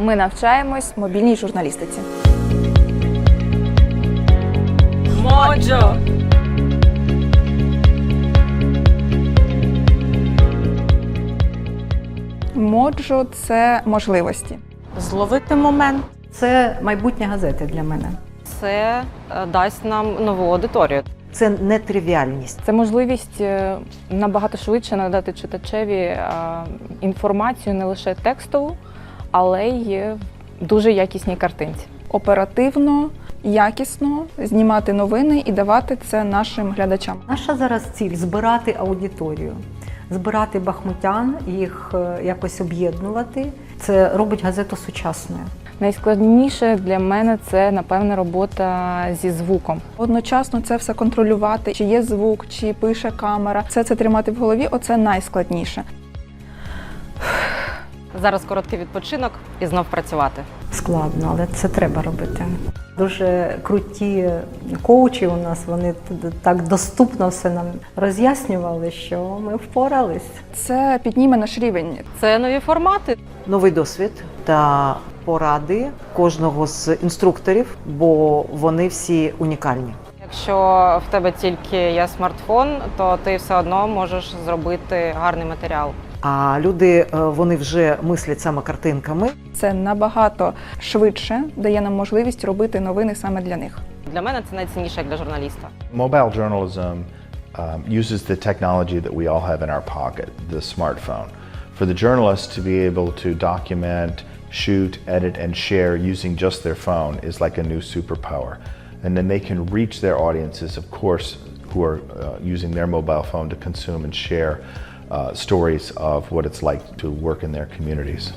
Ми навчаємось мобільній журналістиці. Моджо! Моджо це можливості. Зловити момент. Це майбутнє газети для мене. Це е, дасть нам нову аудиторію. Це нетривіальність. Це можливість е, набагато швидше надати читачеві інформацію не лише текстову, але й дуже якісній картинці. Оперативно, якісно знімати новини і давати це нашим глядачам. Наша зараз ціль збирати аудиторію, збирати бахмутян, їх е, якось об'єднувати. Це робить газету сучасною. Найскладніше для мене це напевне робота зі звуком. Одночасно це все контролювати, чи є звук, чи пише камера. Все це тримати в голові оце найскладніше. Зараз короткий відпочинок і знов працювати. Складно, але це треба робити. Дуже круті коучі у нас, вони так доступно все нам роз'яснювали, що ми впорались. Це підніме наш рівень. Це нові формати. Новий досвід та поради кожного з інструкторів, бо вони всі унікальні. Якщо в тебе тільки є смартфон, то ти все одно можеш зробити гарний матеріал. А люди е, вони вже мислять саме картинками. Це набагато швидше дає нам можливість робити новини саме для них. Для мене це найцінніше як для журналіста. Mobile journalism um, uses the technology that we all have in our pocket, the smartphone. For the journalist to be able to document, shoot, edit, and share using just their phone is like a new superpower. And then they can reach their audiences, of course, who are uh, using their mobile phone to consume and share uh, stories of what it's like to work in their communities.